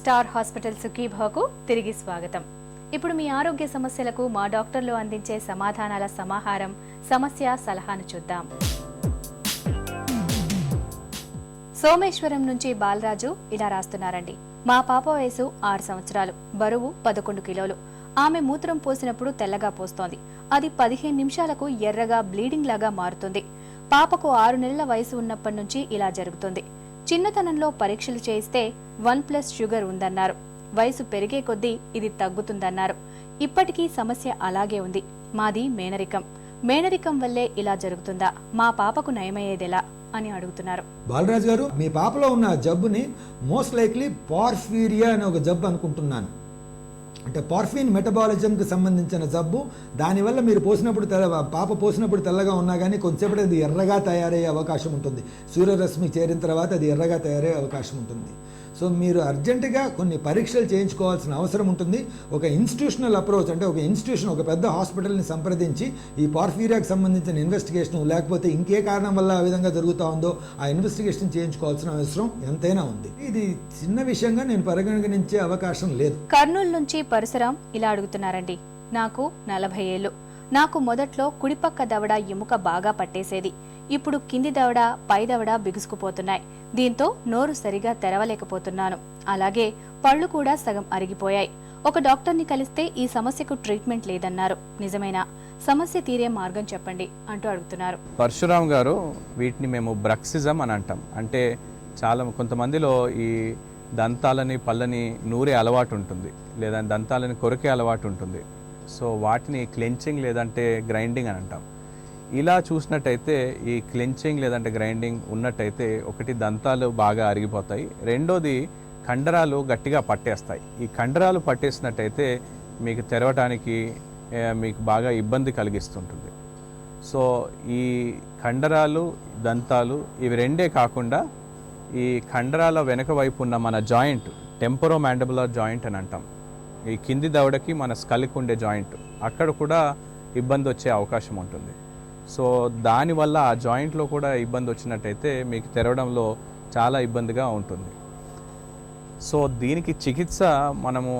Star hospital సుఖీభాకు తిరిగి స్వాగతం. ఇప్పుడు మీ ఆరోగ్య సమస్యలకు మా డాక్టర్లు అందించే సమాధానాల సమాహారం సమస్య సలహాను చూద్దాం. సోమేశ్వరం నుంచి బాలరాజు ఇలా రాస్తున్నారండి. మా పాప వయసు ఆరు సంవత్సరాలు బరువు పదకొండు కిలోలు. ఆమె మూత్రం పోసినప్పుడు తెల్లగా పోస్తోంది. అది పదిహేను నిమిషాలకు ఎర్రగా బ్లీడింగ్ లాగా మారుతుంది. పాపకు ఆరు నెలల వయసు ఉన్నప్పటి నుంచి ఇలా జరుగుతుంది. చిన్నతనంలో పరీక్షలు చేయిస్తే వన్ ప్లస్ షుగర్ ఉందన్నారు. వయసు పెరిగే కొద్దీ ఇది తగ్గుతుందన్నారు. ఇప్పటికీ సమస్య అలాగే ఉంది. మాది మేనరికం. మేనరికం వల్లే ఇలా జరుగుతుందా? మా పాపకు నయమయ్యేదెలా? అని అడుగుతున్నారు. బాలరాజు గారు మీ పాపలో ఉన్న జబ్బుని మోస్ట్ లైక్లీ పార్ఫీరియా అనే ఒక జబ్బు అనుకుంటున్నాను. అంటే పార్ఫిన్ మెటబాలిజంకి సంబంధించిన జబ్బు దానివల్ల మీరు పోసినప్పుడు తెల్ల పాప పోసినప్పుడు తెల్లగా ఉన్నా కానీ కొంతసేపటి అది ఎర్రగా తయారయ్యే అవకాశం ఉంటుంది. సూర్యరశ్మి చేరిన తర్వాత అది ఎర్రగా తయారయ్యే అవకాశం ఉంటుంది. సో మీరు అర్జెంటుగా కొన్ని పరీక్షలు చేయించుకోవాల్సిన అవసరం ఉంటుంది. ఒక ఇన్స్టిట్యూషనల్ అప్రోచ్ అంటే ఒక ఇన్స్టిట్యూషన్ ఒక పెద్ద హాస్పిటల్ని సంప్రదించి ఈ పార్ఫీరియాకి సంబంధించిన ఇన్వెస్టిగేషన్ లేకపోతే ఇంకే కారణం వల్ల ఆ విధంగా జరుగుతూ ఉందో ఆ ఇన్వెస్టిగేషన్ చేయించుకోవాల్సిన అవసరం ఎంతైనా ఉంది. ఇది చిన్న విషయంగా నేను పరిగణించే అవకాశం లేదు. కర్నూలు నుంచి పరిసరం ఇలా అడుగుతున్నారండి. నాకు నలభై ఏళ్ళు. నాకు మొదట్లో కుడిపక్క దవడ ఎముక బాగా పట్టేసేది. ఇప్పుడు కింది దవడ పై దవడ బిగుసుకుపోతున్నాయి. దీంతో నోరు సరిగా తెరవలేకపోతున్నాను. అలాగే పళ్ళు కూడా సగం అరిగిపోయాయి. ఒక డాక్టర్ని కలిస్తే ఈ సమస్యకు ట్రీట్మెంట్ లేదన్నారు. నిజమేనా? సమస్య తీరే మార్గం చెప్పండి అంటూ అడుగుతున్నారు. పరశురామ్ గారు వీటిని మేము బ్రక్సిజం అని అంటాం. అంటే చాలా కొంతమందిలో ఈ దంతాలని పళ్ళని నూరే అలవాటు ఉంటుంది. లేదా దంతాలని కొరికే అలవాటు ఉంటుంది. సో వాటిని క్లెంచింగ్ లేదంటే గ్రైండింగ్ అని అంటాం. ఇలా చూసినట్టయితే ఈ క్లెంచింగ్ లేదంటే గ్రైండింగ్ ఉన్నట్టయితే ఒకటి దంతాలు బాగా అరిగిపోతాయి. రెండోది కండరాలు గట్టిగా పట్టేస్తాయి. ఈ కండరాలు పట్టేసినట్టయితే మీకు తెరవటానికి మీకు బాగా ఇబ్బంది కలిగిస్తుంటుంది. సో ఈ కండరాలు దంతాలు ఇవి రెండే కాకుండా ఈ కండరాల వెనుక వైపు ఉన్న మన జాయింట్ టెంపరో మ్యాండబులర్ జాయింట్ అని అంటాం. ఈ కింది దవడకి మన స్కల్కి ఉండే జాయింట్ అక్కడ కూడా ఇబ్బంది వచ్చే అవకాశం ఉంటుంది. సో దానివల్ల ఆ జాయింట్లో కూడా ఇబ్బంది వచ్చినట్టయితే మీకు తెరవడంలో చాలా ఇబ్బందిగా ఉంటుంది. సో దీనికి చికిత్స మనము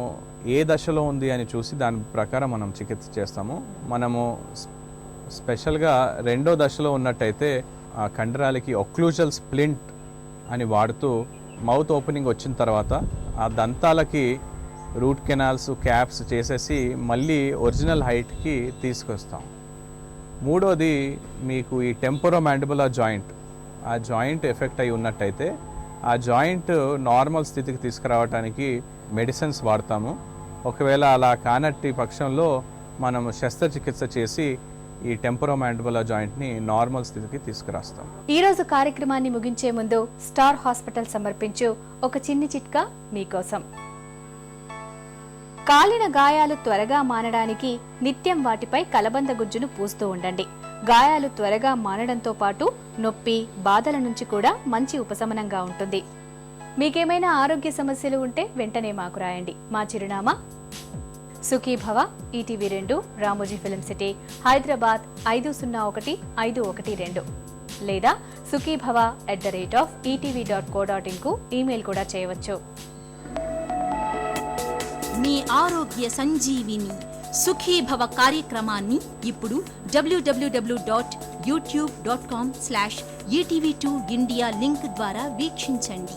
ఏ దశలో ఉంది అని చూసి దాని ప్రకారం మనం చికిత్స చేస్తాము. మనము స్పెషల్గా రెండో దశలో ఉన్నట్టయితే ఆ కండరాలకి ఒక్లూజల్ స్ప్లింట్ అని వాడుతూ మౌత్ ఓపెనింగ్ వచ్చిన తర్వాత ఆ దంతాలకి రూట్ కెనాల్స్ క్యాప్స్ చేసేసి మళ్ళీ ఒరిజినల్ హైట్కి తీసుకొస్తాం. మూడోది మీకు ఈ టెంపరో మ్యాండిబులర్ జాయింట్. ఆ జాయింట్ ఎఫెక్ట్ అయి ఉన్నట్టయితే ఆ జాయింట్ నార్మల్ స్థితికి తీసుకురావడానికి మెడిసిన్స్ వాడతాము. ఒకవేళ అలా కానట్టి పక్షంలో మనం శస్త్రచికిత్స చేసి ఈ టెంపరో మ్యాండిబులర్ జాయింట్ని నార్మల్ స్థితికి తీసుకురాస్తాం. ఈ రోజు కార్యక్రమాన్ని ముగించే ముందు స్టార్ హాస్పిటల్ సమర్పించు ఒక చిన్ని చిట్కా మీకోసం. కాలిన గాయాలు త్వరగా మానడానికి నిత్యం వాటిపై కలబంద గుజ్జును పూస్తూ ఉండండి. గాయాలు త్వరగా మానడంతో పాటు నొప్పి బాధల నుంచి కూడా మంచి ఉపశమనంగా ఉంటుంది. మీకేమైనా ఆరోగ్య సమస్యలు ఉంటే వెంటనే మాకు రాయండి. మా చిరునామా సుఖీభవ ఈటీవీ రెండు రామోజీ ఫిలిం సిటీ హైదరాబాద్ ఐదు సున్నా ఒకటి ఐదు ఒకటి రెండు. లేదా Sukhibhava at the rate of ETV dot co dot ఇన్కు email కూడా చేయవచ్చు. మీ ఆరోగ్య సంజీవిని సుఖీభవ కార్యక్రమాన్ని ఇప్పుడు WWW dot YouTube dot com slash ETV two India link ద్వారా వీక్షించండి.